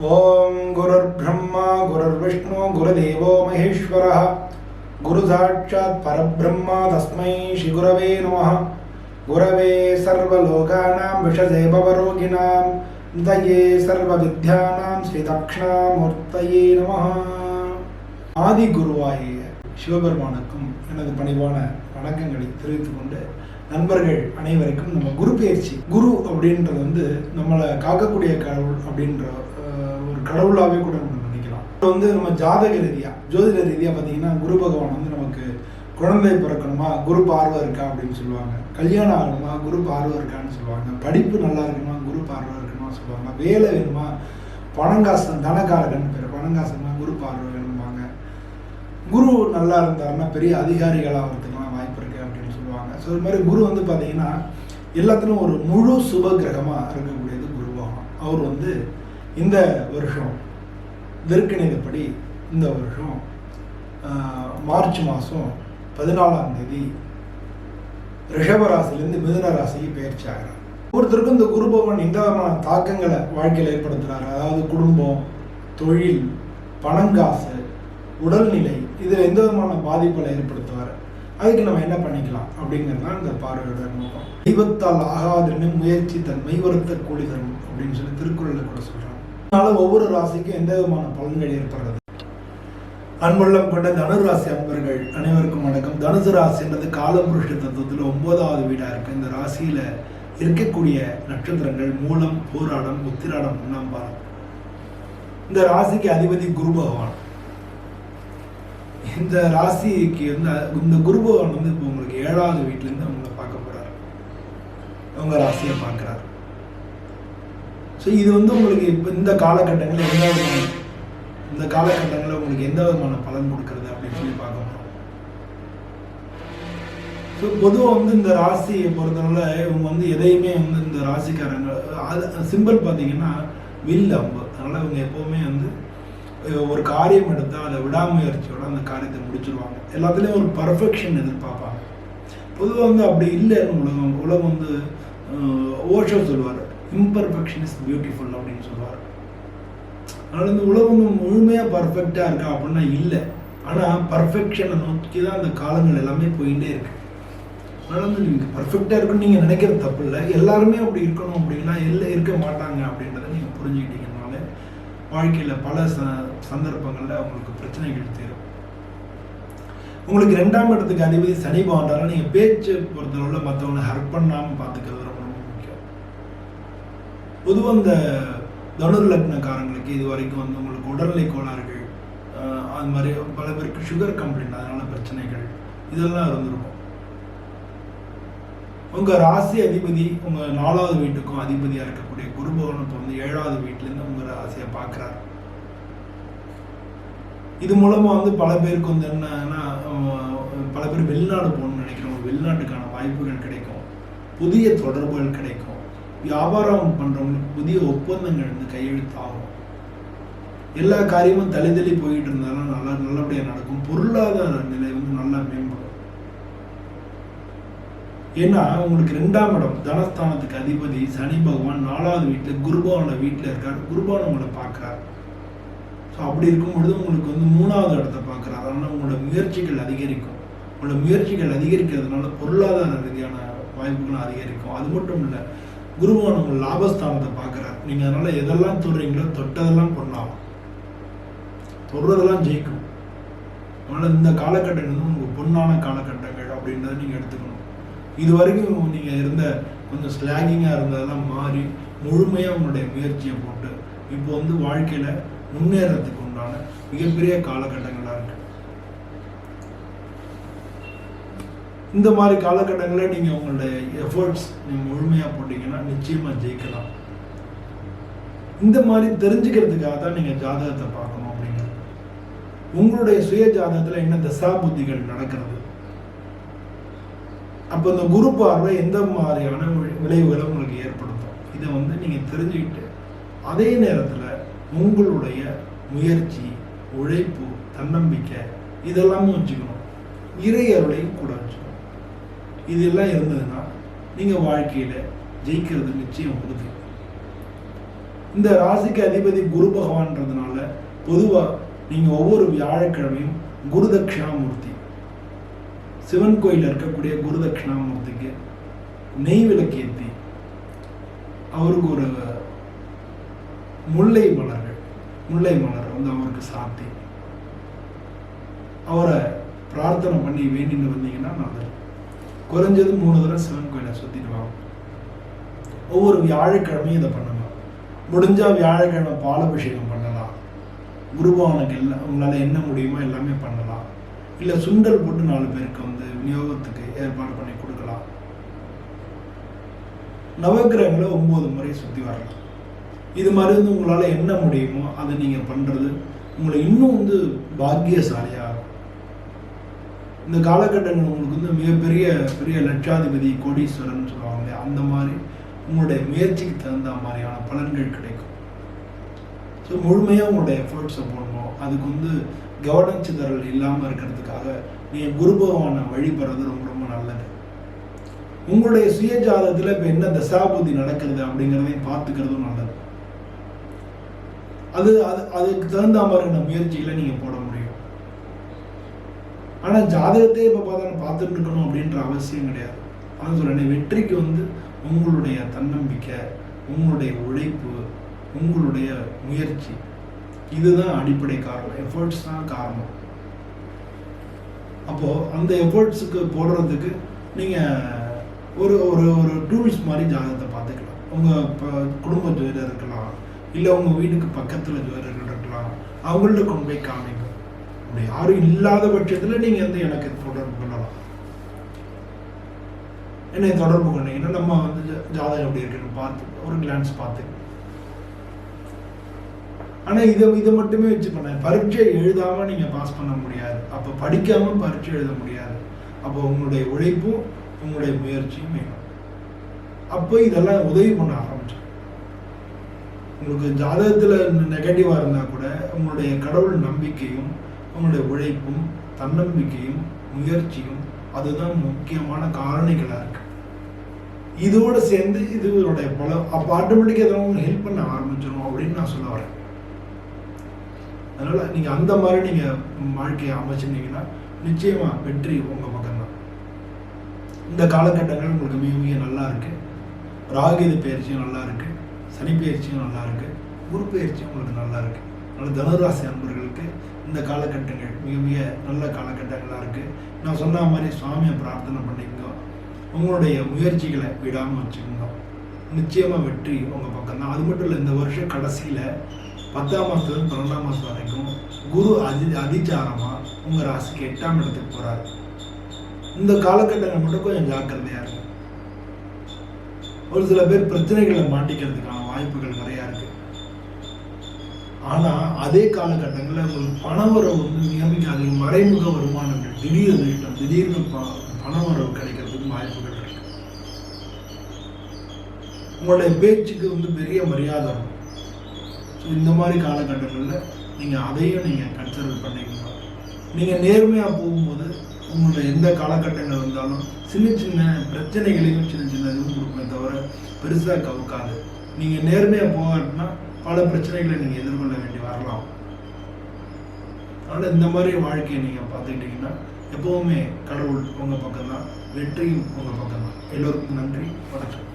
ஓம் குருர் பிரம்மா குருர் விஷ்ணு குருதேவோ மகேஸ்வர. குரு சாட்சாத் பரபிரம்மா தஸ்மை ஸ்ரீகுரவே நம குரவே சர்வலோகானாம் விஷதே பவரோகிணாம் தயே சர்வ வித்யானாம் ஸ்ரீ தக்ஷணாமூர்த்தயே நம ஆதி குருவாய சிவபெருமானுக்கும் எனது பணிவான வணக்கங்களை தெரிவித்துக் கொண்டு நண்பர்கள் அனைவருக்கும் நம்ம குரு பயிற்சி குரு அப்படின்றது வந்து நம்மளை காக்கக்கூடிய கடவுள் அப்படின்ற கடவுளாகவே கூட நம்ம நினைக்கலாம். இது வந்து நம்ம ஜாதக ரீதியா ஜோதிட ரீதியா பார்த்தீங்கன்னா குரு பகவான் வந்து நமக்கு குழந்தை பிறக்கணுமா குரு பார்வை இருக்கா அப்படின்னு சொல்லுவாங்க. கல்யாணம் ஆகணுமா குரு பார்வை இருக்கான்னு சொல்லுவாங்க. படிப்பு நல்லா இருக்கணுமா குரு பார்வை இருக்கணுமா சொல்லுவாங்க. வேலை வேணுமா பணங்காசன் தனகாரகன் பேர் பணங்காசன்னா குரு பார்வை வேணுமாங்க குரு நல்லா இருந்தாருன்னா பெரிய அதிகாரிகளாக வரதுக்கெல்லாம் வாய்ப்பு இருக்கு அப்படின்னு சொல்லுவாங்க. ஸோ இது மாதிரி குரு வந்து பார்த்தீங்கன்னா எல்லாத்துலையும் ஒரு முழு சுப கிரகமாக இருக்கக்கூடியது குரு பகவான். அவர் வந்து இந்த வருஷம் விற்கணிதப்படி இந்த வருஷம் மார்ச் மாதம் பதினாலாம் தேதி ரிஷப ராசியிலேருந்து மிதுன ராசிக்கு பயிற்சி ஆகிறார். ஒவ்வொருத்தருக்கும் இந்த குரு பகவான் எந்த விதமான தாக்கங்களை வாழ்க்கையில் ஏற்படுத்துகிறார் அதாவது குடும்பம் தொழில் பணங்காசு உடல்நிலை இதில் எந்த விதமான பாதிப்புகளை ஏற்படுத்துவார்? அதுக்கு நம்ம என்ன பண்ணிக்கலாம் அப்படிங்கிறது தான் இந்த பார்வையோட நோக்கம். தெய்வத்தால் ஆகாதுன்னு முயற்சி தன் மெய்வருத்த கூலி தரும் அப்படின்னு சொல்லி திருக்குறளில் கூட சொல்றாங்க. அதனால ஒவ்வொரு ராசிக்கும் எந்த விதமான பலன்கள் ஏற்படுறது? அன்புள்ளம் கொண்ட தனுர் ராசி அன்பர்கள் அனைவருக்கும் வணக்கம். தனுசு ராசின்றது காலபுருஷ தத்துவத்தில் ஒன்பதாவது வீடா இருக்கு. இந்த ராசியில இருக்கக்கூடிய நட்சத்திரங்கள் மூலம் போராடம் உத்திராடம் முன்னாம்பாலம் இந்த ராசிக்கு அதிபதி குரு பகவான். இந்த ராசிக்கு வந்து இந்த குரு பகவான் வந்து இப்போ உங்களுக்கு ஏழாவது வீட்டிலேருந்து அவங்கள பார்க்க போறாரு. அவங்க ராசியை பார்க்குறாரு. ஸோ இது வந்து உங்களுக்கு இப்போ இந்த காலகட்டங்களில் எந்த விதமான இந்த காலகட்டங்களில் உங்களுக்கு எந்த விதமான பலன் கொடுக்கறது அப்படின்னு சொல்லி பார்க்க போகிறோம் ஸோ பொதுவாக வந்து இந்த ராசியை பொறுத்தவரை இவங்க வந்து எதையுமே வந்து இந்த ராசிக்காரங்க அது சிம்பிள் பார்த்தீங்கன்னா வில் அம்பு. அதனால் இவங்க எப்போவுமே வந்து ஒரு காரியம் எடுத்தால் அதை விடாமுயற்சியோட அந்த காரியத்தை முடிச்சிருவாங்க. எல்லாத்துலேயும் ஒரு பர்ஃபெக்ஷன் எதிர்பார்ப்பாங்க. பொதுவாக வந்து அப்படி இல்லைன்னு உலகம் உலகம் வந்து ஓஷோ சொல்லுவார். இம்பர்ஃபெக்ஷன் இஸ் பியூட்டிஃபுல் அப்படின்னு சொல்லுவார். அதனால் இந்த உலகம் முழுமையாக பர்ஃபெக்டாக இருக்கா அப்படின்னா இல்லை. ஆனால் பர்ஃபெக்ஷனை நோக்கி தான் அந்த காலங்கள் எல்லாமே போயிட்டே இருக்கு. அதனால் வந்து நீங்கள் பர்ஃபெக்டாக இருக்குன்னு நீங்கள் நினைக்கிறது தப்பு இல்லை. எல்லாருமே அப்படி இருக்கணும் அப்படின்னா எல்லாம் இருக்க மாட்டாங்க அப்படின்றத நீங்கள் புரிஞ்சுக்கிட்டீங்கனால வாழ்க்கையில் பல ச சந்தர்ப்பங்களில் உங்களுக்கு பிரச்சனைகள் தீரும். உங்களுக்கு ரெண்டாம் இடத்துக்கு அதிபதி சனி பகவானால நீங்கள் பேச்சு பொறுத்தளவில் மற்றவங்களை ஹர்ட் பண்ணாமல் பார்த்துக்கலாம். பொதுவாக இந்த தொடர் லக்னக்காரங்களுக்கு இது வரைக்கும் வந்து உங்களுக்கு உடல்நிலை கோளாறுகள் அது மாதிரி பல பேருக்கு சுகர் கம்ப்ளைண்ட் அதனால பிரச்சனைகள் இதெல்லாம் இருந்திருக்கும். உங்கள் ராசி அதிபதி உங்கள் நாலாவது வீட்டுக்கும் அதிபதியாக இருக்கக்கூடிய குரு பகவான் இப்போ வந்து ஏழாவது வீட்டிலேருந்து உங்கள் ராசியை பார்க்கறாரு. இது மூலமாக வந்து பல பேருக்கு வந்து என்னன்னா பல பேர் வெளிநாடு போகணும்னு நினைக்கிறவங்க வெளிநாட்டுக்கான வாய்ப்புகள் கிடைக்கும். புதிய தொடர்புகள் கிடைக்கும். வியாபாரம் பண்றவங்களுக்கு புதிய ஒப்பந்தங்கள் வந்து கையெழுத்தாகும் எல்லா காரியமும் தள்ளி தள்ளி போயிட்டு இருந்தாலும் நல்லா நல்லபடியா நடக்கும். பொருளாதார நிலை வந்து நல்லா மேம்படும். ஏன்னா உங்களுக்கு ரெண்டாம் இடம் தனஸ்தானத்துக்கு அதிபதி சனி பகவான் நாலாவது வீட்டில் குருபவனோட வீட்டில் இருக்கார். குருபவன் உங்களை பார்க்குறார். ஸோ அப்படி இருக்கும் பொழுது உங்களுக்கு வந்து மூணாவது இடத்தை பார்க்குறாரு. அதனால் உங்களோட முயற்சிகள் அதிகரிக்கும். உங்களோட முயற்சிகள் அதிகரிக்கிறதுனால பொருளாதார ரீதியான வாய்ப்புகளும் அதிகரிக்கும். அது மட்டும் இல்லை குருபவன் உங்கள் லாபஸ்தானத்தை பார்க்குறார். நீங்கள் அதனால் எதெல்லாம் தொடுறீங்களோ தொட்டதெல்லாம் பொண்ணாகும் தொடுறதெல்லாம் ஜெயிக்கும். அதனால் இந்த காலகட்டங்கள் வந்து உங்களுக்கு பொண்ணான காலகட்டங்கள் அப்படின்றத நீங்கள் எடுத்துக்கணும். இது வரைக்கும் நீங்கள் இருந்த கொஞ்சம் ஸ்லாகிங்காக இருந்ததெல்லாம் மாறி முழுமையாக உங்களுடைய முயற்சியை போட்டு இப்போ வந்து வாழ்க்கையில் முன்னேறதுக்கு உண்டான மிகப்பெரிய காலகட்டங்கள் இருக்கு இந்த மாதிரி காலகட்டங்களில் நீங்கள் உங்களுடைய எஃபர்ட்ஸ் நீங்கள் முழுமையாக போட்டீங்கன்னா நிச்சயமாக ஜெயிக்கலாம். இந்த மாதிரி தெரிஞ்சுக்கிறதுக்காக தான் நீங்கள் ஜாதகத்தை பார்க்கணும் அப்படிங்கிறது உங்களுடைய சுய ஜாதகத்தில் என்ன தசா புத்திகள் நடக்கிறது? அப்போ இந்த குரு பார்வை எந்த மாதிரியான வி- விளைவுகளை உங்களுக்கு ஏற்படுத்தும்? இதை வந்து நீங்கள் தெரிஞ்சுக்கிட்டு அதே நேரத்தில் உங்களுடைய முயற்சி உழைப்பு தன்னம்பிக்கை இதெல்லாமும் வச்சுக்கணும். இறையருளையும் கூட வச்சுக்கணும். இதெல்லாம் இருந்ததுன்னா நீங்கள் வாழ்க்கையில் ஜெயிக்கிறது நிச்சயம் உங்களுக்கு இந்த ராசிக்கு அதிபதி குரு பகவான்றதுனால பொதுவாக நீங்கள் ஒவ்வொரு வியாழக்கிழமையும் குரு தட்சிணாமூர்த்தி சிவன் கோயில் இருக்கக்கூடிய குரு தட்சிணாமூர்த்திக்கு நெய் விளக்கேற்றி அவருக்கு ஒரு முல்லை மலர்கள் முல்லை மலர் வந்து அவருக்கு சாத்தி அவரை பிரார்த்தனை பண்ணி வேண்டின்னு வந்தீங்கன்னா நல்லது. குறைஞ்சது மூணு தடவை சிவன் கோயிலை சுற்றிட்டு வாங்க ஒவ்வொரு வியாழக்கிழமையும் இதை பண்ணலாம். முடிஞ்சால் வியாழக்கிழமை பாலபிஷேகம் பண்ணலாம். குருபவனுக்கு எல்லாம் உங்களால் என்ன முடியுமோ எல்லாமே பண்ணலாம். இல்லை சுண்டல் போட்டு நாலு பேருக்கு வந்து விநியோகத்துக்கு ஏற்பாடு பண்ணி கொடுக்கலாம். நவக்கிரகங்களை ஒம்பது முறை சுற்றி வரலாம். இது மாதிரி வந்து உங்களால் என்ன முடியுமோ அதை நீங்கள் பண்ணுறது உங்களை இன்னும் வந்து பாக்கியசாலியாக இந்த காலகட்டங்கள் உங்களுக்கு வந்து மிகப்பெரிய பெரிய லட்சாதிபதி கோடீஸ்வரன் சொல்லுவாங்க அந்த மாதிரி உங்களுடைய முயற்சிக்கு தகுந்த மாதிரியான பலன்கள் கிடைக்கும். ஸோ முழுமையாக உங்களுடைய எஃபர்ட்ஸை போடணும். அதுக்கு வந்து கவனச்சிதறல் இல்லாமல் இருக்கிறதுக்காக நீங்கள் குரு பகவானை வழிபடுறது ரொம்ப ரொம்ப நல்லது. உங்களுடைய சுய ஜாதகத்தில் இப்போ என்ன தசாபுதி நடக்கிறது அப்படிங்கிறதையும் பார்த்துக்கிறதும் நல்லது. அது அது அதுக்கு தகுந்த மாதிரியான முயற்சிகளை நீங்கள் போடணும். ஆனால் ஜாதகத்தையே இப்போ பார்த்தா பார்த்துட்டு இருக்கணும் அப்படின்ற அவசியம் கிடையாது. அதான் சொல்கிறேன் வெற்றிக்கு வந்து உங்களுடைய தன்னம்பிக்கை உங்களுடைய உழைப்பு உங்களுடைய முயற்சி இதுதான் அடிப்படை காரணம். எஃபர்ட்ஸ் தான் காரணம். அப்போது அந்த எஃபர்ட்ஸுக்கு போடுறதுக்கு நீங்கள் ஒரு ஒரு ஒரு டூல்ஸ் மாதிரி ஜாதகத்தை பார்த்துக்கலாம். உங்கள் இப்போ குடும்ப ஜுவலர் இருக்கலாம் இல்லை உங்கள் வீட்டுக்கு பக்கத்தில் ஜுவலர்கள் இருக்கலாம் அவங்கள்ட்ட கொண்டு போய் காமிக்கும் அப்படி யாரும் இல்லாத பட்சத்தில் நீங்கள் வந்து எனக்கு தொடர்பு கொள்ளலாம் என்னை தொடர்பு கொண்டீங்கன்னா நம்ம வந்து ஜாதகம் எப்படி இருக்குன்னு பார்த்து ஒரு கிளான்ஸ் பார்த்து. ஆனால் இதை இதை மட்டுமே வச்சு பண்ண பரீட்சை எழுதாமல் நீங்கள் பாஸ் பண்ண முடியாது. அப்போ படிக்காமல் பரீட்சை எழுத முடியாது. அப்போ உங்களுடைய உழைப்பும் உங்களுடைய முயற்சியும் வேணும். அப்போ இதெல்லாம் உதவி பண்ண ஆரம்பிச்சோம் உங்களுக்கு ஜாதகத்தில் நெகட்டிவாக இருந்தால் கூட உங்களுடைய கடவுள் நம்பிக்கையும் உங்களுடைய உழைப்பும் தன்னம்பிக்கையும் முயற்சியும் அதுதான் முக்கியமான காரணிகளாக இருக்கு. இதோடு சேர்ந்து இதுவருடைய பல அப்போ ஆட்டோமேட்டிக்காக எதாவது ஹெல்ப் பண்ண ஆரம்பிச்சிடும் அப்படின்னு நான் சொல்ல வரேன். அதனால் நீங்கள் அந்த மாதிரி நீங்கள் வாழ்க்கையை அமைச்சிருந்தீங்கன்னா நிச்சயமாக வெற்றி உங்கள் பக்கம்தான். இந்த காலகட்டங்கள் உங்களுக்கு மிக மிக நல்லா இருக்குது ராகித பயிற்சியும் நல்லா இருக்குது சனி பயிற்சியும் நல்லா இருக்குது குரு பயிற்சியும் உங்களுக்கு நல்லா இருக்குது அதனால் தனுராசி அன்பர்களுக்கு இந்த காலகட்டங்கள் மிக மிக நல்ல காலகட்டங்களாக இருக்குது நான் சொன்ன மாதிரி சுவாமியை பிரார்த்தனை பண்ணிக்கோ. உங்களுடைய முயற்சிகளை விடாமல் வச்சுக்கோங்க. நிச்சயமாக வெற்றி உங்கள் பக்கம் தான். அது மட்டும் இல்லை இந்த வருஷம் கடைசியில் பத்தாம் மாதத்துலேருந்து பன்னெண்டாம் மாதம் வரைக்கும் குரு அதி அதிச்சாரமாக உங்கள் ராசிக்கு எட்டாம் இடத்துக்கு போகிறார் இந்த காலகட்டங்கள் மட்டும் கொஞ்சம் ஜாக்கிரதையாக இருக்கும் ஒரு சில பேர் பிரச்சனைகளை மாட்டிக்கிறதுக்கான வாய்ப்புகள் நிறையா இருக்குது ஆனா அதே காலகட்டங்களில் உங்களுக்கு பணவரவு வந்து மிக அதிக மறைமுக வருமானங்கள் திடீர் அதிர்ஷ்டம் திடீர்னு ப- பணவரவு கிடைக்கிறதுக்கு வாய்ப்புகள் இருக்கு. உங்களுடைய பேச்சுக்கு வந்து பெரிய மரியாதை இருக்கும் ஸோ இந்த மாதிரி காலகட்டங்களில் நீங்கள் அதையும் நீங்கள் கன்சிடர் பண்ணிக்கணும் நீங்கள் நேர்மையாக போகும்போது உங்களோட எந்த காலகட்டங்கள் வந்தாலும் சின்ன சின்ன பிரச்சனைகளையும் சின்ன சின்ன இதுவும் கொடுக்குமே தவிர பெருசாக கவுக்காது. நீங்கள் நேர்மையாக போகாட்டினா பல பிரச்சனைகளை நீங்கள் எதிர்கொள்ள வேண்டி வரலாம். அதனால் இந்த மாதிரி வாழ்க்கையை நீங்கள் பார்த்துக்கிட்டிங்கன்னா எப்போவுமே கடவுள் உங்கள் பக்கம் தான் வெற்றியும் உங்கள் பக்கம் தான் எல்லோருக்கும் நன்றி வணக்கம்.